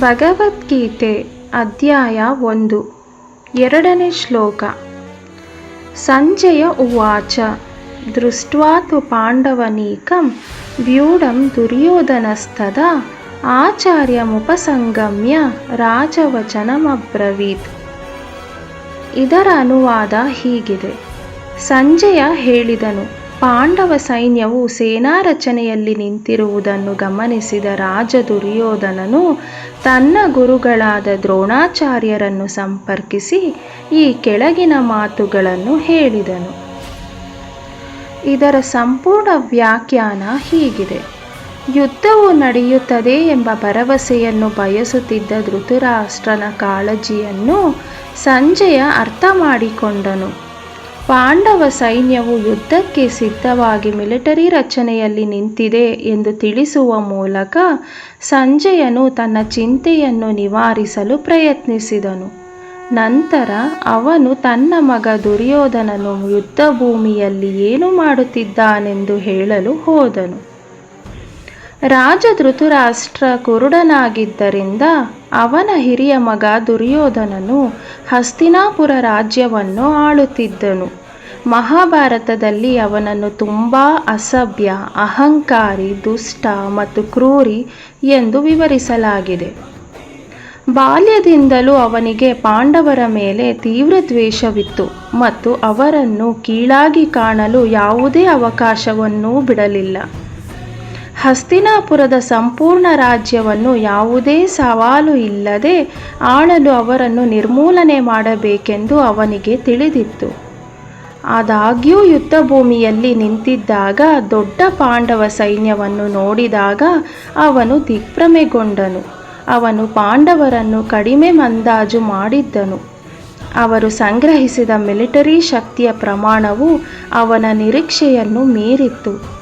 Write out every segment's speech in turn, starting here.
ಭಗವದ್ಗೀತೆ ಅಧ್ಯಾಯ ಒಂದು, ಎರಡನೇ ಶ್ಲೋಕ. ಸಂಜಯ ಉವಾಚ, ದೃಷ್ಟ್ವಾತು ಪಾಂಡವನೀಕಂ ವ್ಯೂಢಂ ದುರ್ಯೋಧನಸ್ತದ ಆಚಾರ್ಯಮುಪಸಂಗಮ್ಯ ರಾಜವಚನಮಬ್ರವೀತ್. ಇದರ ಅನುವಾದ ಹೀಗಿದೆ. ಸಂಜಯ ಹೇಳಿದನು ಪಾಂಡವ ಸೈನ್ಯವು ಸೇನಾ ರಚನೆಯಲ್ಲಿ ನಿಂತಿರುವುದನ್ನು ಗಮನಿಸಿದ ರಾಜ ದುರ್ಯೋಧನನು ತನ್ನ ಗುರುಗಳಾದ ದ್ರೋಣಾಚಾರ್ಯರನ್ನು ಸಂಪರ್ಕಿಸಿ ಈ ಕೆಳಗಿನ ಮಾತುಗಳನ್ನು ಹೇಳಿದನು. ಇದರ ಸಂಪೂರ್ಣ ವ್ಯಾಖ್ಯಾನ ಹೀಗಿದೆ. ಯುದ್ಧವು ನಡೆಯುತ್ತದೆ ಎಂಬ ಭರವಸೆಯನ್ನು ಬಯಸುತ್ತಿದ್ದ ಧೃತರಾಷ್ಟ್ರನ ಕಾಳಜಿಯನ್ನು ಸಂಜೆಯ ಅರ್ಥ ಮಾಡಿಕೊಂಡನು. ಪಾಂಡವ ಸೈನ್ಯವು ಯುದ್ಧಕ್ಕೆ ಸಿದ್ಧವಾಗಿ ಮಿಲಿಟರಿ ರಚನೆಯಲ್ಲಿ ನಿಂತಿದೆ ಎಂದು ತಿಳಿಸುವ ಮೂಲಕ ಸಂಜಯನು ತನ್ನ ಚಿಂತೆಯನ್ನು ನಿವಾರಿಸಲು ಪ್ರಯತ್ನಿಸಿದನು. ನಂತರ ಅವನು ತನ್ನ ಮಗ ದುರ್ಯೋಧನನು ಯುದ್ಧ ಭೂಮಿಯಲ್ಲಿ ಏನು ಮಾಡುತ್ತಿದ್ದಾನೆಂದು ಹೇಳಲು ಹೋದನು. ರಾಜ ಧೃತರಾಷ್ಟ್ರ ಕುರುಡನಾಗಿದ್ದರಿಂದ ಅವನ ಹಿರಿಯ ಮಗ ದುರ್ಯೋಧನನು ಹಸ್ತಿನಾಪುರ ರಾಜ್ಯವನ್ನು ಆಳುತ್ತಿದ್ದನು. ಮಹಾಭಾರತದಲ್ಲಿ ಅವನನ್ನು ತುಂಬ ಅಸಭ್ಯ, ಅಹಂಕಾರಿ, ದುಷ್ಟ ಮತ್ತು ಕ್ರೂರಿ ಎಂದು ವಿವರಿಸಲಾಗಿದೆ. ಬಾಲ್ಯದಿಂದಲೂ ಅವನಿಗೆ ಪಾಂಡವರ ಮೇಲೆ ತೀವ್ರ ದ್ವೇಷವಿತ್ತು ಮತ್ತು ಅವರನ್ನು ಕೀಳಾಗಿ ಕಾಣಲು ಯಾವುದೇ ಅವಕಾಶವನ್ನೂ ಬಿಡಲಿಲ್ಲ. ಹಸ್ತಿನಾಪುರದ ಸಂಪೂರ್ಣ ರಾಜ್ಯವನ್ನು ಯಾವುದೇ ಸವಾಲು ಇಲ್ಲದೆ ಆಳಲು ಅವರನ್ನು ನಿರ್ಮೂಲನೆ ಮಾಡಬೇಕೆಂದು ಅವನಿಗೆ ತಿಳಿದಿತ್ತು. ಆದಾಗ್ಯೂ ಯುದ್ಧಭೂಮಿಯಲ್ಲಿ ನಿಂತಿದ್ದಾಗ ದೊಡ್ಡ ಪಾಂಡವ ಸೈನ್ಯವನ್ನು ನೋಡಿದಾಗ ಅವನು ದಿಗ್ಭ್ರಮೆಗೊಂಡನು. ಅವನು ಪಾಂಡವರನ್ನು ಕಡಿಮೆ ಮಂದಾಜು ಮಾಡಿದ್ದನು. ಅವರು ಸಂಗ್ರಹಿಸಿದ ಮಿಲಿಟರಿ ಶಕ್ತಿಯ ಪ್ರಮಾಣವು ಅವನ ನಿರೀಕ್ಷೆಯನ್ನು ಮೀರಿತ್ತು.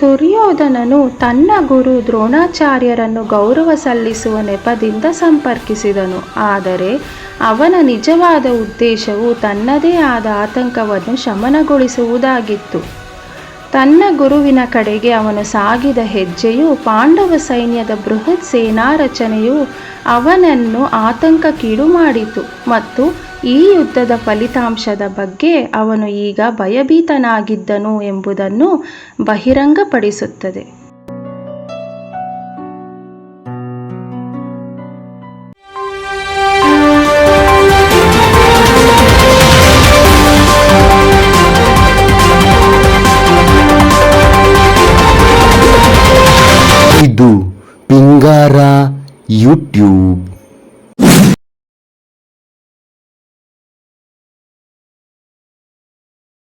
ದುರ್ಯೋಧನನು ತನ್ನ ಗುರು ದ್ರೋಣಾಚಾರ್ಯರನ್ನು ಗೌರವ ಸಲ್ಲಿಸುವ ನೆಪದಿಂದ ಸಂಪರ್ಕಿಸಿದನು. ಆದರೆ ಅವನ ನಿಜವಾದ ಉದ್ದೇಶವು ತನ್ನದೇ ಆದ ಆತಂಕವನ್ನು ಶಮನಗೊಳಿಸುವುದಾಗಿತ್ತು. ತನ್ನ ಗುರುವಿನ ಕಡೆಗೆ ಅವನು ಸಾಗಿದ ಹೆಜ್ಜೆಯು ಪಾಂಡವ ಸೈನ್ಯದ ಬೃಹತ್ ಸೇನಾ ರಚನೆಯು ಅವನನ್ನು ಆತಂಕಕ್ಕೀಡು ಮಾಡಿತು ಮತ್ತು ಈ ಯುದ್ಧದ ಫಲಿತಾಂಶದ ಬಗ್ಗೆ ಅವನು ಈಗ ಭಯಭೀತನಾಗಿದ್ದನು ಎಂಬುದನ್ನು ಬಹಿರಂಗಪಡಿಸುತ್ತದೆ. ಇದು ಪಿಂಗಾರ ಯೂಟ್ಯೂಬ್.